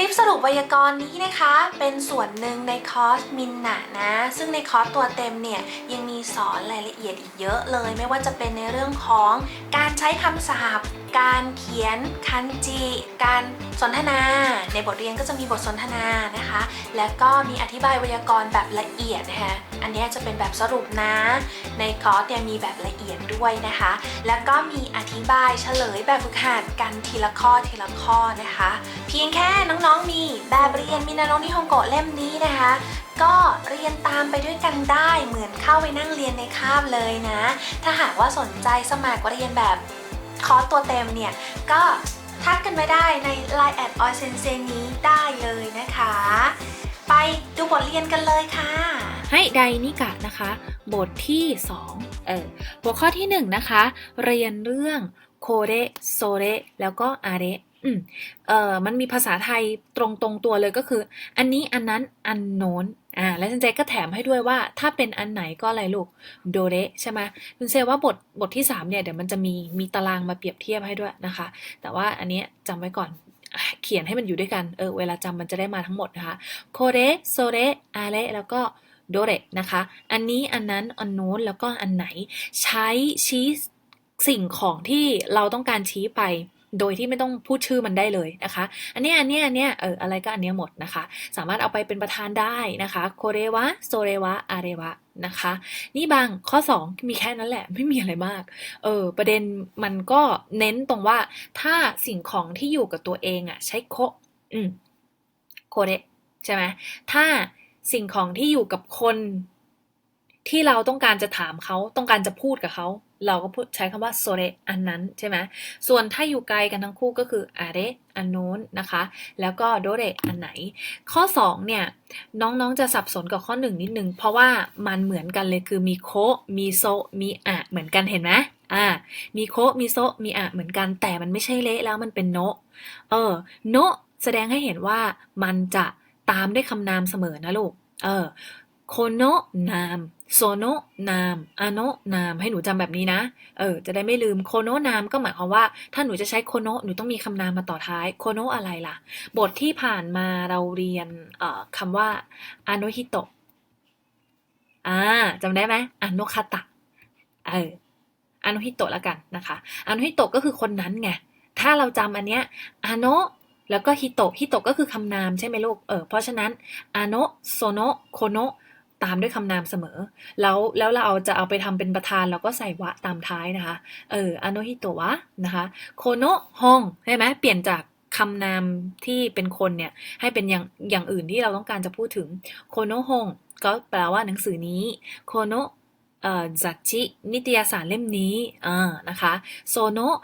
ลิปสรุปไวยากรณ์นี้นะคะ เป็นส่วนหนึ่งในคอร์สมินนะนะ ซึ่งในคอร์สตัวเต็มเนี่ยยังมีสอนรายละเอียดอีกเยอะเลย ไม่ว่าจะเป็นในเรื่องของการใช้คำศัพท์การเขียนคันจิ การสนทนา ในบทเรียนก็จะมีบทสนทนานะคะ และก็มีอธิบายไวยากรณ์แบบละเอียดนะคะ อันนี้จะเป็นแบบสรุปนะ ในคอร์สเนี่ยมีแบบละเอียดด้วยนะคะ แล้วก็มีอธิบายเฉลยแบบฝึกหัดกันทีละข้อทีละข้อนะคะ เพียงแค่น้องๆมีแบบเรียนมินาโนนิฮงโกะเล่มนี้นะคะก็เรียนตามไปด้วยกันได้เหมือนเข้าไปนั่งเรียนในคาบเลยนะ ถ้าหากว่าสนใจสมัครเรียนแบบ คอร์สตัวเต็มเนี่ย ก็ทักกันไปได้ใน Line แอดออยเซนเซนี้ได้เลยนะคะ ไปดูบทเรียนกันเลยค่ะให้ไดนิกะนะคะ บทที่ 2 เออหัวข้อที่ 1 นะคะ เรียนเรื่องโคเรโซเรแล้วก็อาเร อืม เออมันมีภาษาไทยตรงตรงๆตัวเลยก็คือ อันนี้อันนั้นอันโน้น อ่า แล้วเจนเจก็แถมให้ด้วยว่า ถ้าเป็นอันไหนก็อะไรลูกโดเรใช่ไหมคุณเซว่าบทบทที่3เนี่ยเดี๋ยวมันจะมีมีตารางมาเปรียบเทียบให้ด้วยนะคะ แต่ว่าอันนี้จำไว้ก่อนเขียนให้มันอยู่ด้วยกัน เออ เวลาจำมันจะได้มาทั้งหมดนะคะโคเรโซเรอาเรแล้วก็โดเรนะคะ อันนี้อันนั้นอันโน้นแล้วก็อันไหน ใช้ชี้สิ่งของที่เราต้องการชี้ไป โดยที่ไม่ต้องพูดชื่อมันได้เลยนะคะ อันนี้อันนี้อันเนี้เอออะไรก็อันเนี้ยหมดนะคะ สามารถเอาไปเป็นประธานได้นะคะโคเรวะโซเรวะอาเรวะนะคะ นี่บางข้อ 2 มีแค่นั้นแหละไม่มีอะไรมาก เออประเด็นมันก็เน้นตรงว่าถ้าสิ่งของที่อยู่กับตัวเองอะใช้โคอืมโคเรใช่ไหมถ้าสิ่งของที่อยู่กับคน ที่เราต้องการจะถามเขาต้องการจะพูดกับเขา เราก็พูดใช้คำว่าโซเรอันนั้นใช่ไหมส่วนถ้าอยู่ไกลกันทั้งคู่ก็คืออาเรอันโน้นนะคะ แล้วก็โดเรอันไหน ข้อ 2 เนี่ย น้องๆจะสับสนกับข้อ 1 นิดนึง เพราะว่ามันเหมือนกันเลยคือมีโค มีโซ มีอะเหมือนกันเห็นไหมอ่า มีโค มีโซ มีอะเหมือนกัน แต่มันไม่ใช่เละแล้วมันเป็นโนเออโนแสดงให้เห็นว่ามันจะตามด้วยคำนามเสมอนะลูก เออ โคโนะนามโซโนะนามอโนะนาม ให้หนูจำแบบนี้นะ เออ จะได้ไม่ลืม โคโนะนามก็หมายความว่า ถ้าหนูจะใช้โคโนะหนูต้องมีคำนามมาต่อท้าย โคโนะอะไรล่ะ บทที่ผ่านมาเราเรียนเอ่อคำว่าอโนฮิโตะ อ่าจำได้ไหมอโนคาตะ เอออโนฮิโตะแล้วกันนะคะ อโนฮิโตะก็คือคนนั้นไง ถ้าเราจำอันเนี้ยอโนะแล้วก็ฮิโตะ ฮิโตะก็คือคำนามใช่ไหมลูก เออ เพราะฉะนั้นอโนะโซโนะโคโนะ ตามด้วยคำนามเสมอ แล้วแล้วเราเอาจะเอาไปทำเป็นประธานเราก็ใส่วะตามท้ายนะคะ เอออาโนฮิโตวะนะคะโคโนะฮงใช่ไหมเปลี่ยนจากคำนามที่เป็นคนเนี่ยให้เป็นอย่างอย่างอื่นที่เราต้องการจะพูดถึงโคโนะฮงก็แปลว่าหนังสือนี้โคโนะ จัดชินิตยสารเล่มนี้นะคะโซโนะ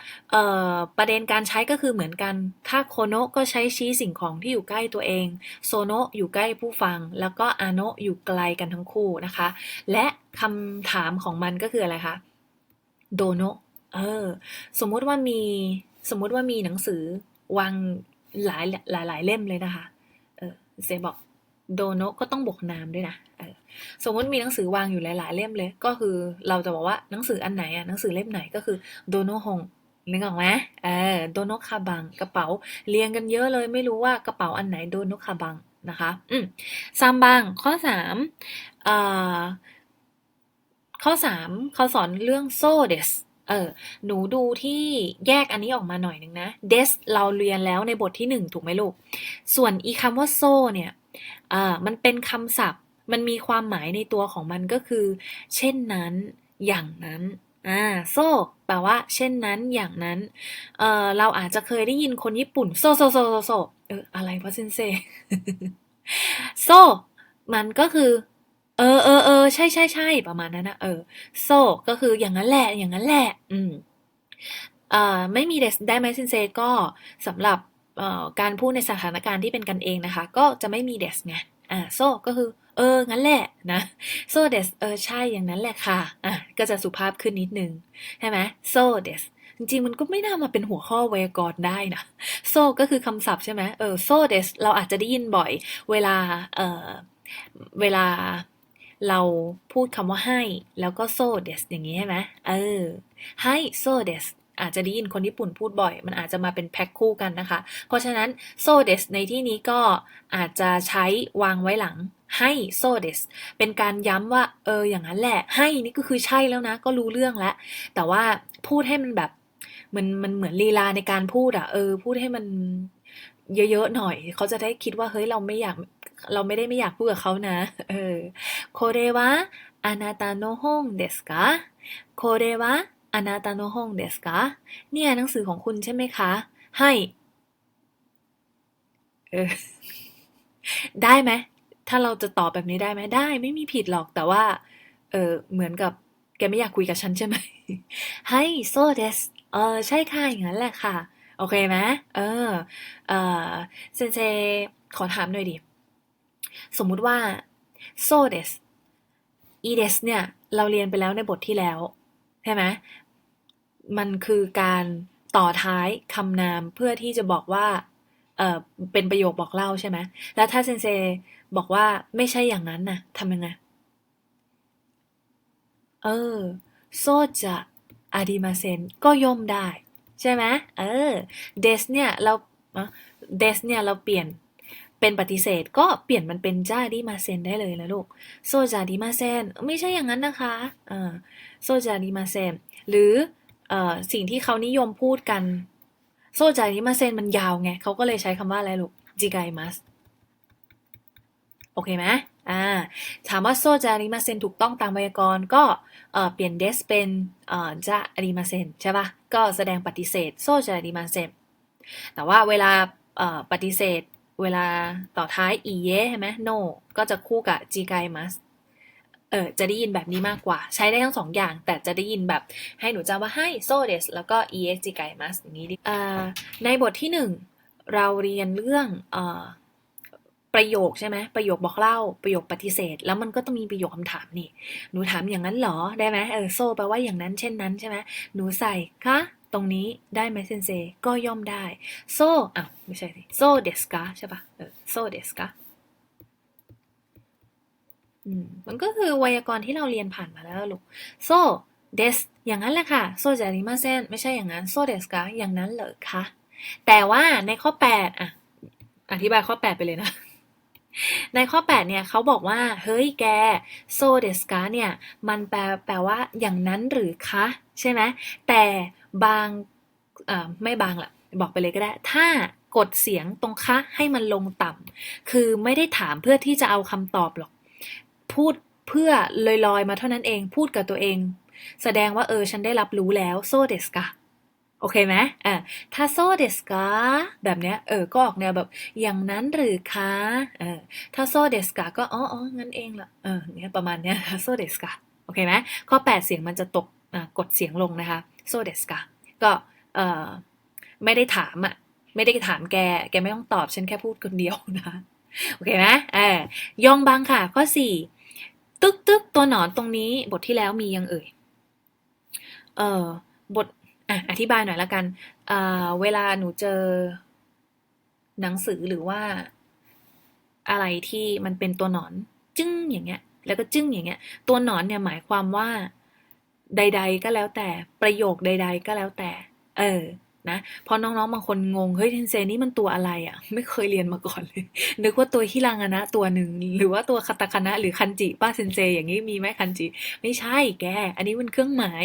ประเด็นการใช้ก็คือเหมือนกัน ถ้าโคโนะก็ใช้ชี้สิ่งของที่อยู่ใกล้ตัวเองโซโนะอยู่ใกล้ผู้ฟัง แล้วก็อาโนะอยู่ไกลกันทั้งคู่นะคะ และคำถามของมันก็คืออะไรคะโดโนะเออสมมุติว่ามีสมมุติว่ามีหนังสือวางหลายหลายหลายเล่มเลยนะคะเออเซบอก โดโนก็ต้องบวกนามด้วยนะสมมติมีหนังสือวางอยู่หลาย ๆ เล่มเลย ก็คือเราจะบอกว่าหนังสืออันไหนอะหนังสือเล่มไหนก็คือโดโนฮงนึกออกไหมเออโดโนคาบังกระเป๋าเรียงกันเยอะเลย ไม่รู้ว่ากระเป๋าอันไหนโดโนคาบังนะคะอืมซัมบังข้อสามเอ่อข้อสามเขาสอนเรื่องโซเดสเออหนูดูที่แยกอันนี้ออกมาหน่อยหนึ่งนะ des เราเรียนแล้วในบทที่หนึ่งถูกไหมลูก ส่วนอีคำว่าโซเนี่ย อ่ามันเป็นคำศัพท์ มันมีความหมายในตัวของมันก็คือ เช่นนั้น อย่างนั้นอ่าโซ่แปลว่า เช่นนั้น อย่างนั้น เออเราอาจจะเคยได้ยินคนญี่ปุ่น โซโซโซโซโซเอออะไรวะเซนเซโซ่มันก็คือ เออเออเออใช่ใช่ใช่ประมาณนั้นนะเออโซ่ก็คืออย่างนั้นแหละ อย่างนั้นแหละ อืมเอ่อไม่มีเดสได้ไหมซินเซก็สำหรับ การพูดในสถานการณ์ที่เป็นกันเองนะคะ ก็จะไม่มีเดสไงอ่าโซ่ก็คือ เออ งั้นแหละนะโซเดสเออ ใช่อย่างนั้นแหละค่ะอะ ก็จะสุภาพขึ้นนิดนึง ใช่ไหมโซเดสจริงๆ มันก็ไม่น่ามาเป็นหัวข้อไวยากรณ์ได้นะโซ่ก็คือคำศัพท์ใช่ไหมเออโซเดสเราอาจจะได้ยินบ่อย เวลาเออเวลาเราพูดคำว่าให้ แล้วก็โซเดสอย่างนี้ใช่ไหมเออให้โซเดส อาจจะได้ยินคนญี่ปุ่นพูดบ่อย มันอาจจะมาเป็นแพ็คคู่กันนะคะ เพราะฉะนั้นโซเดสในที่นี้ก็อาจจะใช้วางไว้หลังให้โซเดสเป็นการย้ำว่าเอออย่างนั้นแหละให้นี่ก็คือใช่แล้วนะ ก็รู้เรื่องแล้ว แต่ว่าพูดให้มันแบบมันมันเหมือนลีลาในการพูดอะเออ พูดให้มันเยอะๆหน่อย เขาจะได้คิดว่าเฮ้ยเราไม่อยากเราไม่ได้ไม่อยากพูดกับเขานะ เออโคเรวะอานาตาโนฮงเดสกะโคเรวะ อนาตาโนฮงเดสกะเนี่ยหนังสือของคุณใช่ไหมคะ ให้เออได้ไหมถ้าเราจะตอบแบบนี้ได้ไหมได้ ไม่มีผิดหรอกแต่ว่า เออเหมือนกับแกไม่อยากคุยกับฉันใช่ไหมให้โซเดสเออใช่ค่ะอย่างนั้นแหละค่ะ โอเคไหมเออเออเซนเซขอถามหน่อยดิ สมมุติว่าโซเดสอีเดสเนี่ย เราเรียนไปแล้วในบทที่แล้ว ใช่ไหมมันคือการต่อท้ายคำนามเพื่อที่จะบอกว่าเออเป็นประโยคบอกเล่าใช่ไหมแล้วถ้าเซนเซบอกว่าไม่ใช่อย่างนั้นน่ะทำยังไง เออ โซจะอาดิมาเซนก็ย่อมได้ ใช่ไหมเออ เดสเนี่ยเราเดสเนี่ยเราเปลี่ยน เป็นปฏิเสธก็เปลี่ยนมันเป็นจ้าดิมาเซนได้เลยนะลูกโซจาดิมาเซนไม่ใช่อย่างนั้นนะคะเออโซจาดิมาเซนหรือเอ่อสิ่งที่เขานิยมพูดกัน โซจาดิมาเซนมันยาวไงเขาก็เลยใช้คำว่าอะไรลูกจิไกมัสโอเคไหมอ่าถามว่าโซจาริมาเซนถูกต้องตามไวยากรณ์ก็เอ่อเปลี่ยนเดสเป็นเอ่อจะริมาเซนใช่ปะก็แสดงปฏิเสธโซจาริมาเซนแต่ว่าเวลาเอ่อปฏิเสธ เวลาต่อท้ายอีเยใช่ไหม no ก็จะคู่กับจิไกมัสเออจะได้ยินแบบนี้มากกว่า ใช้ได้ทั้งสองอย่าง แต่จะได้ยินแบบให้หนูจำว่าให้โซเดสแล้วก็ es จิไกมัสอย่างนี้ดิในบทที่หนึ่งเราเรียนเรื่องอประโยคใช่ไหมประโยคบอกเล่าประโยคปฏิเสธ แล้วมันก็ต้องมีประโยคคำถามนี่ หนูถามอย่างนั้นเหรอได้ไหมเออโซแปลว่าอย่างนั้นเช่นนั้นใช่ไหมหนูใส่คะ รงนี้ได้ไหมเซนเซก็ย่อมได้โซอะไม่ใช่สิโซเดสกาใช่ปะโซเดสกาอืมมันก็คือไวยากรณ์ที่เราเรียนผ่านมาแล้วลูกโซเดสอย่างนั้นแหละค่ะโซจาริมาเซนไม่ใช่อย่างนั้นโซเดสกาอย่างนั้นเหรอคะแต่ว่าในข้อแปดอะ อธิบายข้อแปดไปเลยนะ ในข้อ 8 เนี่ยเขาบอกว่า เฮ้ยแก โซเดสกาเนี่ย มันแปลแปลว่าอย่างนั้นหรือคะ ใช่ไหมแต่บางไม่บางละบอกไปเลยก็ได้ ถ้ากดเสียงตรงคะให้มันลงต่ำคือไม่ได้ถามเพื่อที่จะเอาคำตอบหรอก พูดเพื่อลอยๆมาเท่านั้นเอง พูดกับตัวเอง แสดงว่าเออ ฉันได้รับรู้แล้วโซเดสกา โอเคไหมอ่าถ้าโซเดสกาแบบเนี้ย เออ ก็ออกแนวแบบ อย่างนั้นหรือคะเออถ้าโซเดสกาก็ อ๋ออ๋องั้นเองละเออเนี่ยประมาณเนี้ยโซเดสกาโอเคไหมข้อ 8 เสียงมันจะตกอ่ากดเสียงลงนะคะ โซเดสกาก็เออไม่ได้ถามอะ ไม่ได้ถามแก แกไม่ต้องตอบ ฉันแค่พูดคนเดียวนะ โอเคไหมเออยองบังค่ะ ข้อ 4 ตึกตึกตัวหนอนตรงนี้ บทที่แล้วมียังเอ่ย เออบท อะอธิบายหน่อยละกันเอ่อเวลาหนูเจอหนังสือหรือว่าอะไรที่มันเป็นตัวหนอน จึ้งอย่างเงี้ย แล้วก็จึ้งอย่างเงี้ย ตัวหนอนเนี่ยหมายความว่า ใด ๆ ก็แล้วแต่ประโยคใด ๆ ก็แล้วแต่ เออ นะเพราะน้องๆบางคนงงเฮ้ยเทนเซนี่มันตัวอะไรอะ่ะ ไม่เคยเรียนมาก่อนเลย นึกว่าตัวฮิรังานะตัวหนึ่งหรือว่าตัวคาตาคานะหรือคันจิป้าเซนเซอย่างนี้มีไหมคันจิ ไม่ใช่แก อันนี้มันเครื่องหมาย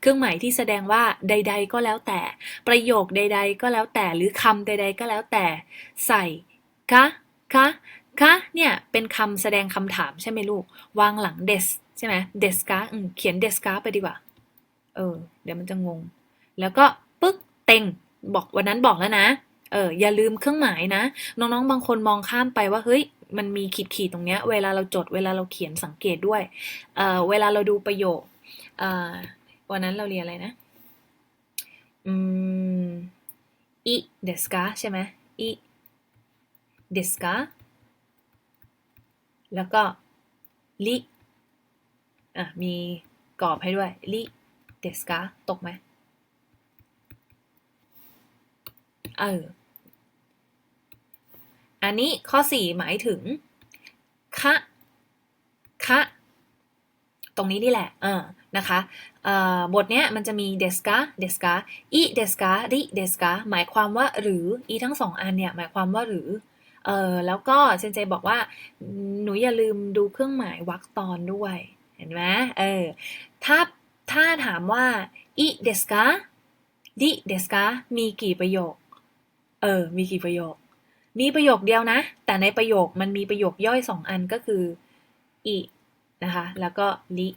เครื่องหมายที่แสดงว่าใด ๆ ก็แล้วแต่ ประโยคใด ๆ ก็แล้วแต่หรือคำใด ๆ ก็แล้วแต่ ใส่คะคะคะเนี่ยเป็นคำแสดงคำถามใช่ไหมลูก วางหลังเดสใช่ไหมเดสกาเขียนเดสกาไปดีกว่า เออ เดี๋ยวมันจะงง แล้วก็ เต็งบอกวันนั้นบอกแล้วนะเอออย่าลืมเครื่องหมายนะ น้องๆ บางคนมองข้ามไปว่าเฮ้ยมันมีขีดขีดๆตรงเนี้ย เวลาเราจดเวลาเราเขียนสังเกตด้วยเออเวลาเราดูประโยคเออวันนั้นเราเรียนอะไรนะอืมอิเดสกาใช่ไหมอิเดสกาแล้วก็ลิอะมีกรอบให้ด้วยลิเดสกาตกไหม เออ อันนี้ข้อ4หมายถึง คะคะ ตรงนี้นี่แหละ เออ นะคะบทเนี้ยมันจะมี d e s k a d e s k a i d e s k a ri d e s k a หมายความว่าหรืออีทั้งสองอันเนี่ยหมายความว่าหรือ เออแล้วก็เซนเซบอกว่า หนูอย่าลืมดูเครื่องหมายวรรคตอนด้วย เห็นไหมเออ ถ้าถ้าถามว่า i d e s k a di d e s k a มีกี่ประโยค เออ มีกี่ประโยค มีประโยคเดียวนะ แต่ในประโยคมันมีประโยคย่อยสองอันก็คืออีนะคะ แล้วก็ลิ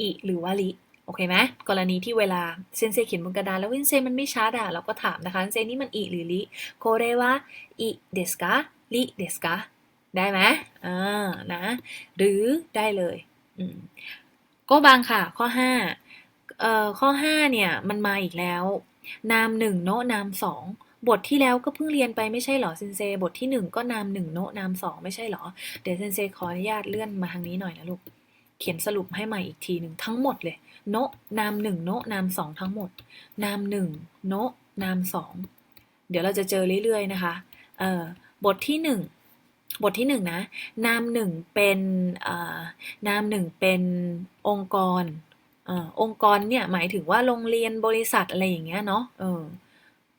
อีหรือว่าลิโอเคไหมกรณีที่เวลาเซนเซเขียนบนกระดานแล้วเซนเซมันไม่ชัดอะเราก็ถามนะคะเซนนี่มันอีหรือลิโคเรวะอีเดสกาลิเดสกาได้ไหมอ่านะ หรือได้เลยอืมก็บางค่ะ ข้อห้าเอ่อข้อห้าเนี่ย มันมาอีกแล้ว นามหนึ่งโนะนามสอง บทที่แล้วก็เพิ่งเรียนไปไม่ใช่เหรอเซนเซบทที่หนึ่งก็นามหนึ่งโนะนามสองไม่ใช่เหรอ เดี๋ยวเซนเซขออนุญาตเลื่อนมาทางนี้หน่อยนะลูก เขียนสรุปให้ใหม่อีกทีหนึ่งทั้งหมดเลย โนะนามหนึ่งโนะนามสองทั้งหมด นามหนึ่งโนะนามสองเดี๋ยวเราจะเจอเรื่อยๆนะคะ เอ่อบทที่หนึ่งบทที่หนึ่งนะ นามหนึ่งเป็นเอ่อนามหนึ่งเป็นองค์กรเอ่อองค์กรเนี่ยหมายถึงว่าโรงเรียนบริษัทอะไรอย่างเงี้ยเนาะเออ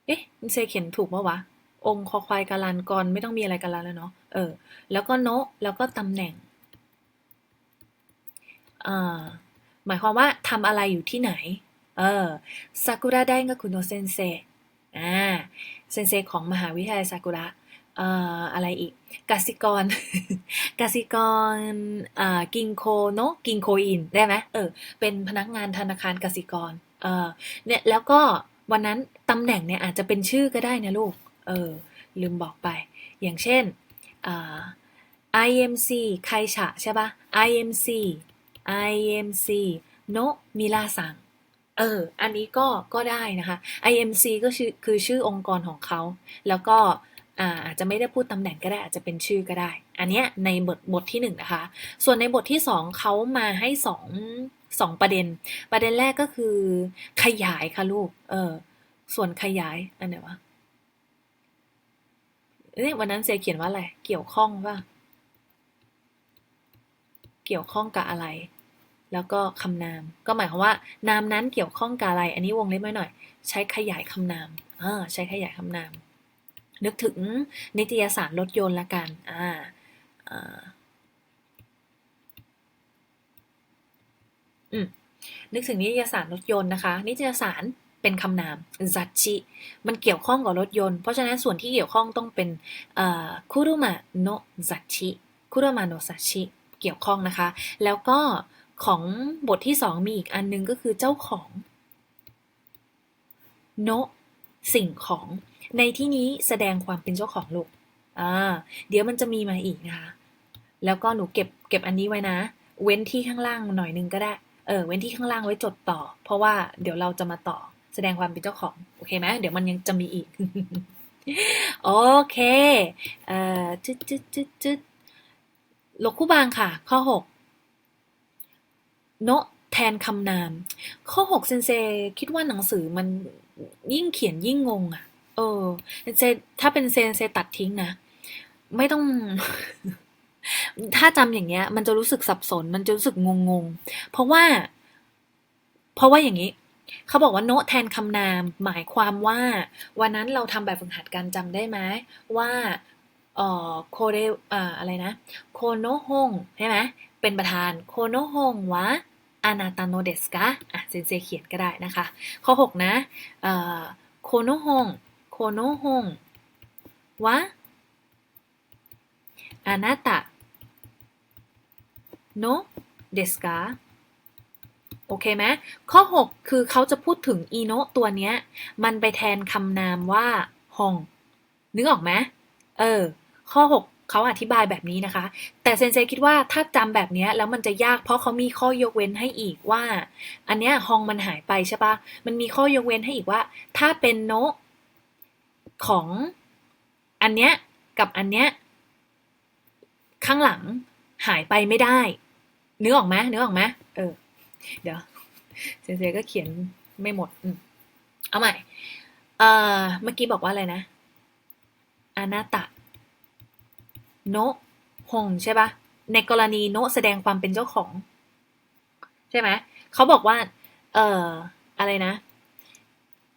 เอ๊ะเซเขียนถูกปะวะ องค์คอควายกาลันกรไม่ต้องมีอะไรกันแล้วเนาะ เออ แล้วก็โนะแล้วก็ตำแหน่งอ่าหมายความว่าทำอะไรอยู่ที่ไหน เออซากุระไดก็คุณโนเซนเซอ่า เซนเซของมหาวิทยาลัยซากุระเอ่ออะไรอีกกสิกรกสิกรอ่ากิงโคโนะกิงโคอิน ได้ไหมเออ เป็นพนักงานธนาคารกสิกร เออเนี่ย แล้วก็ วันนั้นตำแหน่งเนี่ยอาจจะเป็นชื่อก็ได้นะลูก เออ ลืมบอกไป อย่างเช่นอ่ IMC ใครฉะใช่ปะ IMC IMC โนมิลาซังเออ อันนี้ก็ ก็ได้นะคะ IMC ก็ชื่อคือชื่อองค์กรของเขา แล้วก็อาอาจจะไม่ได้พูดตำแหน่งก็ได้ อาจจะเป็นชื่อก็ได้ อันเนี้ยในบทบทที่หนึ่งนะคะ ส่วนในบทที่สองเขามาให้สอง สองประเด็น ประเด็นแรกก็คือขยายค่ะลูก เออ ส่วนขยาย อันไหนวะเนี่ยวันนั้นเซเขียนว่าอะไร เกี่ยวข้องป่ะเกี่ยวข้องกับอะไร แล้วก็คำนาม ก็หมายความว่า นามนั้นเกี่ยวข้องกับอะไร อันนี้วงเล็บไว้หน่อย ใช้ขยายคำนามอ่าใช้ขยายคำนาม นึกถึงนิตยสารรถยนต์ละกัน อ่าอ่า อืมนึกถึงนิตยสารรถยนต์นะคะ นิตยสารเป็นคำนามซัตชิมันเกี่ยวข้องกับรถยนต์ เพราะฉะนั้นส่วนที่เกี่ยวข้องต้องเป็นคุรุมะโนซัชิคุรุมะโนซัชิเกี่ยวข้องนะคะ แล้วก็ของบทที่สองมีอีกอันนึงก็คือเจ้าของโนสิ่งของในที่นี้แสดงความเป็นเจ้าของลูกอ่าเดี๋ยวมันจะมีมาอีกนะคะ แล้วก็หนูเก็บเก็บอันนี้ไว้นะ เว้นที่ข้างล่างหน่อยนึงก็ได้ เออเว้นที่ข้างล่างไว้จดต่อ เพราะว่าเดี๋ยวเราจะมาต่อแสดงความเป็นเจ้าของ โอเคไหมเดี๋ยวมันยังจะมีอีก โอเค เอ่อจึ๊ดจึ๊ดจึ๊ดจึ๊ดลกคู่บางค่ะ ข้อหกโนแทนคำนาม ข้อหกเซนเซคิดว่าหนังสือมันยิ่งเขียนยิ่งงงอะ เออเซนเซถ้าเป็นเซนเซตัดทิ้งนะ ไม่ต้อง ถ้าจำอย่างเงี้ย มันจะรู้สึกสับสน มันจะรู้สึกงงงๆเพราะว่า เพราะว่าอย่างนี้เขาบอกว่าโนะแทนคำนาม หมายความว่า วันนั้นเราทำแบบฝึกหัดกันจำได้ไหมว่าเอ่อโคเรอ่าอะไรนะโคโนฮงใช่ไหมเป็นประธานโคโนฮงวะอานาตาโนเดสกะอะเซนเซเขียนก็ได้นะคะ ข้อ 6 นะเอ่อโคโนฮงโคโนฮงวะอานาตะ โนเดสกะโอเคไหมข้อ 6 คือเขาจะพูดถึงอีโนตัวเนี้ย มันไปแทนคำนามว่าฮองนึกออกไหมเออ ข้อ 6เขาอธิบายแบบนี้นะคะ แต่เซนเซคิดว่าถ้าจำแบบนี้แล้วมันจะยากเพราะเขามีข้อยกเว้นให้อีกว่า อันเนี้ยฮองมันหายไปใช่ปะมันมีข้อยกเว้นให้อีกว่า ถ้าเป็นโนของอันเนี้ยกับอันเนี้ยข้างหลัง หายไปไม่ได้นึกออกไหมนึกออกไหมเออ เดี๋ยวเซนเซก็เขียนไม่หมดอืมเอาใหม่ เอ่อ เมื่อกี้บอกว่าอะไรนะอนาตะ โนะฮงใช่ปะในกรณีโนะแสดงความเป็นเจ้าของ ใช่ไหมเขาบอกว่า เอ่อ อะไรนะ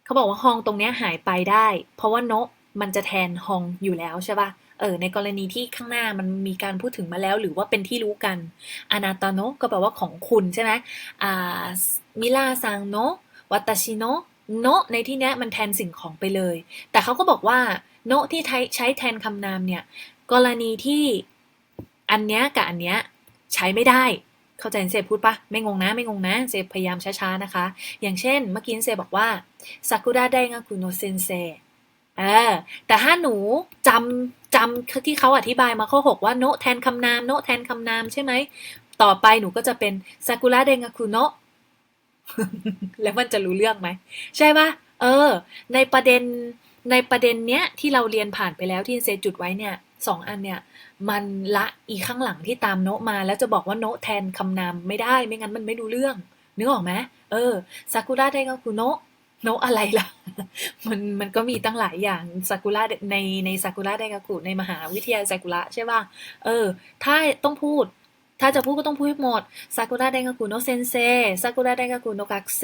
เขาบอกว่าฮองตรงเนี้ยหายไปได้ เพราะว่าโนะมันจะแทนฮองอยู่แล้วใช่ป่ะ เออในกรณีที่ข้างหน้ามันมีการพูดถึงมาแล้ว หรือว่าเป็นที่รู้กันอานาตาโนะก็แปลว่าของคุณใช่ไหมอ่ามิลาซังโนะวัตชิโนะโนในที่นี้มันแทนสิ่งของไปเลย แต่เขาก็บอกว่าโนะที่ใช้ใช้แทนคำนามเนี่ยกรณีที่อันเนี้ยกับอันเนี้ยใช้ไม่ได้ เข้าใจเซพูดปะไม่งงนะไม่งงนะเซพยายามช้าๆนะคะ อย่างเช่นเมื่อกี้เซบอกว่าซากุระไดงาคุโนเซนเซ อแต่ถ้าหนูจำจำที่เขาอธิบายมาข้อ 6 ว่าโนะแทนคำนามโนะแทนคำนามใช่ไหม ต่อไปหนูก็จะเป็นซากุระไดงาคุโนะแล้วมันจะรู้เรื่องไหม ใช่ปะเออ ในประเด็นในประเด็นเนี้ยที่เราเรียนผ่านไปแล้วที่เซจุดไว้เนี่ยสองอันเนี่ย มันละอีข้างหลังที่ตามโนะมา แล้วจะบอกว่าโนะแทนคำนามไม่ได้ไม่งั้นมันไม่รู้เรื่องนึกออกไหมเออซากุระไดก็คือโนะโนะอะไรล่ะ มันมันก็มีตั้งหลายอย่างซากุระในในซากุระไดกากุในมหาวิทยาลัยซากุระใช่ป่ะ เออ ถ้าต้องพูด ถ้าจะพูดก็ต้องพูดให้หมดซากุระไดกากุโนเซนเซซากุระไดกากุโนกักเซ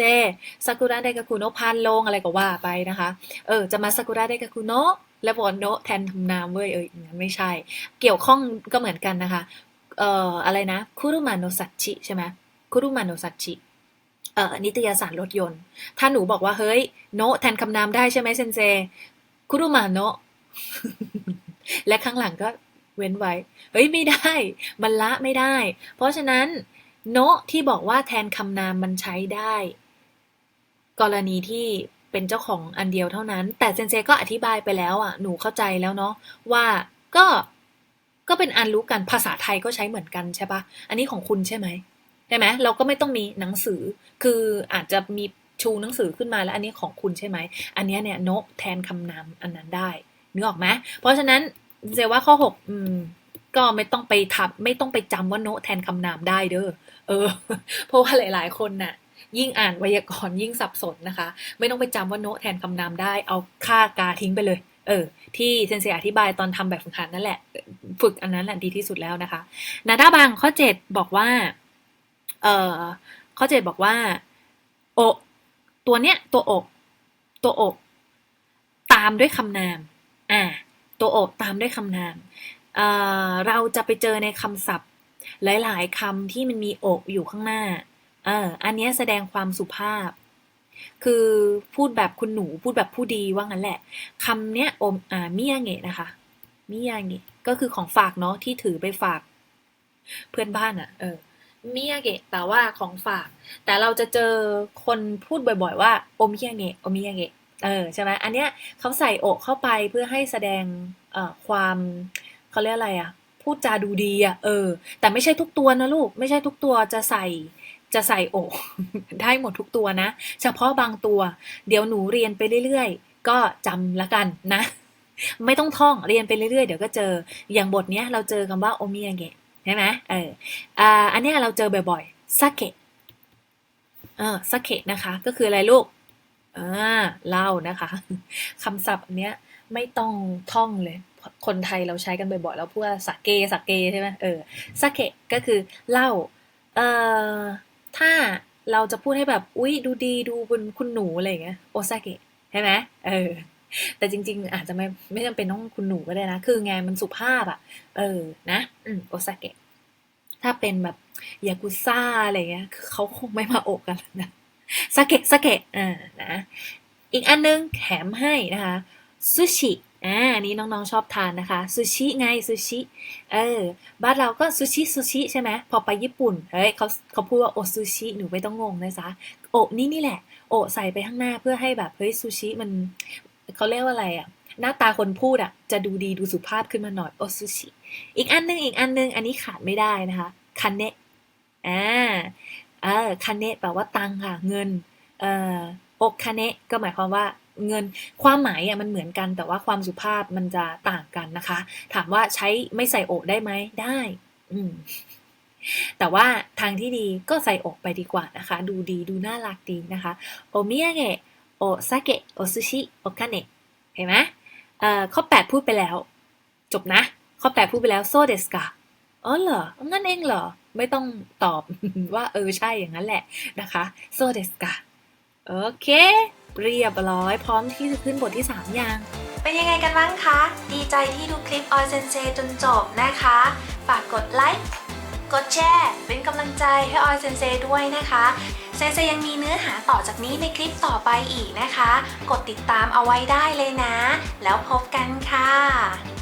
ซากุระไดกากุโนพานลงอะไรก็ว่าไปนะคะ เออ จะมาซากุระไดกากุโนแล้วบอกโนแทนคำนามเว้ยเอออย่างนั้นไม่ใช่ เกี่ยวข้องก็เหมือนกันนะคะ เอ่ออะไรนะคุรุมาโนซัตชิใช่ไหมคุรุมาโนซัตชิ นิตยสารรถยนต์ ถ้าหนูบอกว่าเฮ้ย โนะแทนคำนามได้ใช่ไหมเซนเซคุรุมาโนะและข้างหลังก็เว้นไว้ เฮ้ยไม่ได้มันละไม่ได้ เพราะฉะนั้น โนะที่บอกว่าแทนคำนามมันใช้ได้ กรณีที่เป็นเจ้าของอันเดียวเท่านั้น แต่เซนเซก็อธิบายไปแล้วอะ หนูเข้าใจแล้วเนาะว่าก็ก็เป็นอันรู้กันภาษาไทยก็ใช้เหมือนกันใช่ปะอันนี้ของคุณใช่ไหม ใช่ไหมเราก็ไม่ต้องมีหนังสือ คืออาจจะมีชูหนังสือขึ้นมาแล้วอันนี้ของคุณใช่ไหม อันนี้เนี่ยโนะแทนคำนามอันนั้นได้นึกออกไหมเพราะฉะนั้นเซว่าข้อหกอืมก็ไม่ต้องไปทับไม่ต้องไปจำว่าโนะแทนคำนามได้เด้อ เออ เพราะว่าหลาย ๆ คนน่ะ ยิ่งอ่านไวยากรณ์ยิ่งสับสนนะคะ ไม่ต้องไปจำว่าโนะแทนคำนามได้ เอาค่ากาทิ้งไปเลย เออ ที่เซนเซอธิบายตอนทำแบบฝึกหัดนั่นแหละ ฝึกอันนั้นแหละดีที่สุดแล้วนะคะ นาดาบังข้อเจ็ดบอกว่า เออข้อเจ็ดบอกว่าอะตัวเนี้ยตัวอก ตัวอก ตามด้วยคำนาม อ่า ตัวอกตามด้วยคำนามเอ่อเราจะไปเจอในคำศัพท์ หลายๆคำที่มันมีอกอยู่ข้างหน้า เอออันนี้แสดงความสุภาพ คือพูดแบบคุณหนูพูดแบบผู้ดีว่างั้นแหละคำเนี้ยอมอ่ามิยาเงะนะคะมิยาเงะก็คือของฝากเนาะที่ถือไปฝาก เพื่อนบ้านอะ่ะ เออ เมิยเกะแปลว่าของฝาก แต่เราจะเจอคนพูดบ่อยๆ ว่าโอมิยาเงะโอมิยาเงะเออใช่ไหมอันเนี้ยเขาใส่อกเข้าไปเพื่อให้แสดงเอ่อความเขาเรียกอะไรอะ่ะพูดจาดูดีอะ่ะเออ แต่ไม่ใช่ทุกตัวนะลูก ไม่ใช่ทุกตัวจะใส่จะใส่อกได้หมดทุกตัวนะ เฉพาะบางตัว เดี๋ยวหนูเรียนไปเรื่อยๆ ก็จำละกันนะ ไม่ต้องท่องเรียนไปเรื่อยๆ เดี๋ยวก็เจออย่างบทเนี้ยเราเจอคำว่าโอมิยาเงะ ช่ไหมเอออ่าอันเนี้ยเราเจอบ่อยๆซาเกะเออซาเกะนะคะ ก็คืออะไรลูกอ่าเหล้านะคะคำศัพท์อันเนี้ยไม่ต้องท่องเลย คนไทยเราใช้กันบ่อยๆ แล้วพูดว่าสาเกสาเกใช่ไหมเออซาเกะก็คือเหล้าเอ่อ ถ้าเราจะพูดให้แบบ อุ๊ย ดูดี ดูเป็นคุณหนูอะไรอย่างเงี้ย โอซาเกะใช่ไหมเออ แต่จริง ๆ อาจจะไม่ไม่จำเป็นต้องคุณหนูก็ได้นะ คือไงมันสุภาพอะเออ นะ อืมโอซาเกะ ถ้าเป็นแบบยากุซ่าอะไรเงี้ยเขาคงไม่มาโอกกันนะซาเกะซาเกะอ่านะ อีกอันนึงแถมให้นะคะซูชิอ่านี้น้องๆชอบทานนะคะซูชิไงซูชิเออบ้านเราก็ซูชิซูชิใช่ไหมพอไปญี่ปุ่นเฮ้ยเขาเขาพูดว่าโอซูชิหนูไม่ต้องงงนะจ๊ะโอนี่นี่แหละ โอใส่ไปข้างหน้าเพื่อให้แบบเฮ้ยซูชิมัน เขาเรียกว่าอะไรอะหน้าตาคนพูดอะจะดูดีดูสุภาพขึ้นมาหน่อยโอซูชิอีกอันนึงอีกอันนึงอันนี้ขาดไม่ได้นะคะคันเนะอ่าเออคันเนะแปลว่าตังค่ะเงินเอ่ออกคาเนะก็หมายความว่าเงินความหมายอะมันเหมือนกันแต่ว่าความสุภาพมันจะต่างกันนะคะ ถามว่าใช้ไม่ใส่อกได้ไหมได้ อืมแต่ว่าทางที่ดีก็ใส่อกไปดีกว่านะคะ ดูดีดูน่ารักดีนะคะโอมิยาเกะ โอซาเกะโอซูชิโอคาเนะเห็นไหมเอ่อข้อแปดพูดไปแล้ว จบนะ ข้อแปดพูดไปแล้วโซเดสกะอ๋อเหรองั้นเองเหรอ ไม่ต้องตอบว่าเออใช่อย่างนั้นแหละนะคะโซเดสกะโอเค เรียบร้อย พร้อมที่จะขึ้นบทที่ 3 ยัง เป็นยังไงกันบ้างคะ ดีใจที่ดูคลิปออยเซนเซจนจบนะคะ ฝากกดไลค์กดแชร์เป็นกำลังใจให้ออยเซนเซด้วยนะคะ เซนเซยังมีเนื้อหาต่อจากนี้ในคลิปต่อไปอีกนะคะ กดติดตามเอาไว้ได้เลยนะ แล้วพบกันค่ะ